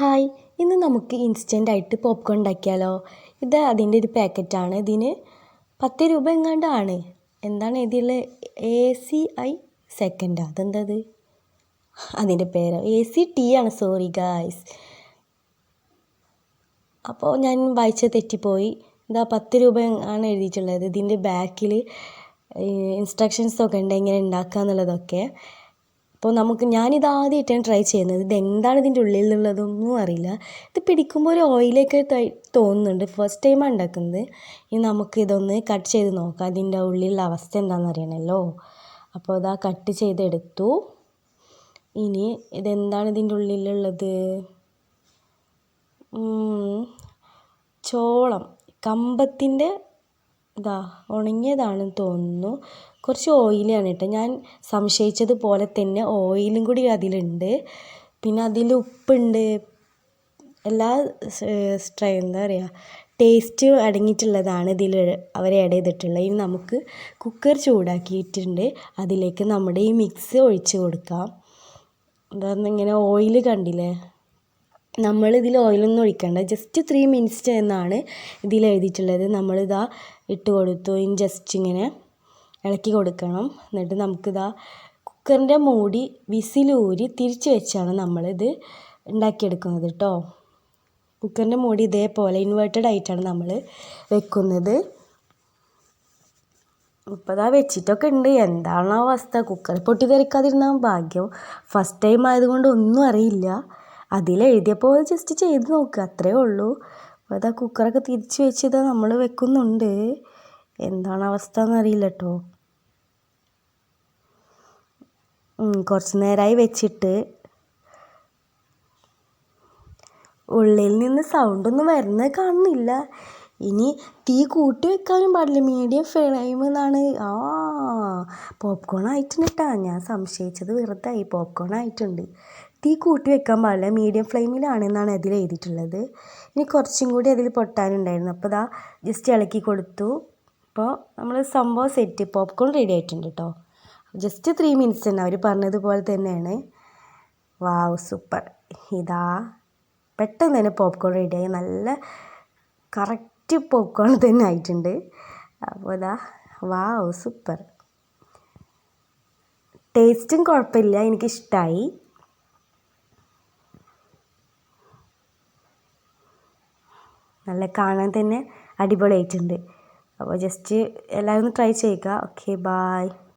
Hi ഇന്ന് നമുക്ക് instant ആയിട്ട് പോപ്കോൺ ഉണ്ടാക്കിയാലോ? ഇത് അതിന്റെ ഒരു പാക്കറ്റാണ്. ഇതിന് പത്ത് രൂപ എങ്ങാണ്ടാണ്. എന്താണ് എഴുതിയുള്ളത് എ സി ഐ സെക്കൻഡ് അതെന്താ അത് അതിന്റെ പേര്. എ സി ടി ആണ്. സോറി ഗായ്സ് അപ്പോൾ ഞാൻ വായിച്ച തെറ്റിപ്പോയി. ഇതാ പത്ത് രൂപ ആണ് എഴുതിയിട്ടുള്ളത്. ഇതിന്റെ ബാക്കിൽ ഇൻസ്ട്രക്ഷൻസൊക്കെ ഉണ്ട് എങ്ങനെ ഉണ്ടാക്കുക എന്നുള്ളതൊക്കെ അപ്പോൾ നമുക്ക് ഞാനിത് ആദ്യമായിട്ടാണ് ട്രൈ ചെയ്യുന്നത്. ഇതെന്താണ് ഇതിന്റെ ഉള്ളിൽ നിന്നുള്ളതൊന്നും അറിയില്ല. ഇത് പിടിക്കുമ്പോൾ ഒരു ഓയിലൊക്കെ തോന്നുന്നുണ്ട്. ഫസ്റ്റ് ടൈമാണ് ഉണ്ടാക്കുന്നത് ഇനി നമുക്ക് ഇതൊന്ന് കട്ട് ചെയ്ത് നോക്കാം. അതിന്റെ ഉള്ളിലുള്ള അവസ്ഥ എന്താണെന്ന് അറിയണമല്ലോ. അപ്പോൾ ഇതാ കട്ട് ചെയ്തെടുത്തു. ഇനി ഇതെന്താണ് ഇതിന്റെ ഉള്ളിലുള്ളത്? ചോളം. കമ്പത്തിന്റെ ഇതാ ഉണങ്ങിയതാണെന്ന് തോന്നുന്നു. കുറച്ച് ഓയിലാണ് കേട്ടോ ഞാൻ സംശയിച്ചതുപോലെ തന്നെ ഓയിലും കൂടി അതിലുണ്ട്. പിന്നെ അതിൽ ഉപ്പുണ്ട്. എല്ലാ സ്ട്രൈ എന്താ പറയുക ടേസ്റ്റ് അടങ്ങിയിട്ടുള്ളതാണ് ഇതിൽ അവർ ആഡ് ചെയ്തിട്ടുള്ളത്. ഇനി നമുക്ക് കുക്കർ ചൂടാക്കിയിട്ടുണ്ട്. അതിലേക്ക് നമ്മുടെ ഈ മിക്സ് ഒഴിച്ച് കൊടുക്കാം. ഇങ്ങനെ ഓയിൽ കണ്ടില്ലേ? നമ്മൾ ഇതിൽ ഓയിലൊന്നും ഒഴിക്കണ്ട. ജസ്റ്റ് ത്രീ മിനിറ്റ്സ് എന്നാണ് ഇതിൽ എഴുതിയിട്ടുള്ളത്. നമ്മളിതാ ഇട്ട് കൊടുത്തു. ഇനി ജസ്റ്റ് ഇങ്ങനെ ഇളക്കി കൊടുക്കണം. എന്നിട്ട് നമുക്കിതാ കുക്കറിന്റെ മൂടി വിസിലൂരി തിരിച്ച് വെച്ചാണ് നമ്മളിത് ഉണ്ടാക്കിയെടുക്കുന്നത് കേട്ടോ കുക്കറിന്റെ മൂടി ഇതേപോലെ ഇൻവേർട്ടഡ് ആയിട്ടാണ് നമ്മൾ വെക്കുന്നത്. ഇപ്പോൾ വെച്ചിട്ടൊക്കെ ഉണ്ട്. എന്താണോ അവസ്ഥ കുക്കർ പൊട്ടിത്തെറിക്കാതിരുന്ന ഭാഗ്യം. ഫസ്റ്റ് ടൈം ആയതുകൊണ്ട് ഒന്നും അറിയില്ല. അതിലെഴുതിയപ്പോൾ ജസ്റ്റ് ചെയ്ത് നോക്കുക അത്രയേ ഉള്ളൂ. അപ്പോൾ അതാ കുക്കറൊക്കെ തിരിച്ച് വെച്ച് നമ്മൾ വെക്കുന്നുണ്ട്. എന്താണ് അവസ്ഥ എന്നറിയില്ല കേട്ടോ കുറച്ച് നേരമായി വെച്ചിട്ട്. ഉള്ളിൽ നിന്ന് സൗണ്ടൊന്നും വരുന്നത് കാണുന്നില്ല. ഇനി തീ കൂട്ടി വെക്കാനും പാടില്ല. മീഡിയം ഫ്ലെയിം എന്നാണ്. ആ പോപ്കോൺ ആയിട്ടുണ്ട് ഞാൻ സംശയിച്ചത് വെറുതായി പോപ്കോൺ ആയിട്ടുണ്ട്. തീ കൂട്ടി വെക്കാൻ പാടില്ല. മീഡിയം ഫ്ലെയിമിലാണ് എന്നാണ് അതിൽ എഴുതിയിട്ടുള്ളത്. ഇനി കുറച്ചും കൂടി അതിൽ പൊട്ടാനുണ്ടായിരുന്നു. അപ്പോൾ ഇതാ ജസ്റ്റ് ഇളക്കി കൊടുത്തു. അപ്പോൾ നമ്മൾ സംഭവം സെറ്റ് പോപ്കോൺ റെഡി ആയിട്ടുണ്ട് കേട്ടോ ജസ്റ്റ് ത്രീ മിനിറ്റ്സ് തന്നെ. അവർ പറഞ്ഞതുപോലെ തന്നെയാണ്. വാവ് സൂപ്പർ ഇതാ പെട്ടെന്ന് തന്നെ പോപ്കോൺ റെഡിയായി നല്ല കറക്റ്റ് പോപ്കോൺ തന്നെ ആയിട്ടുണ്ട് അപ്പോൾ ഇതാ വാവ് സൂപ്പർ ടേസ്റ്റും കുഴപ്പമില്ല എനിക്കിഷ്ടമായി നല്ല കാണാൻ തന്നെ അടിപൊളിയായിട്ടുണ്ട്. അപ്പോൾ ജസ്റ്റ് എല്ലാവരും ട്രൈ ചെയ്യുക. Okay bye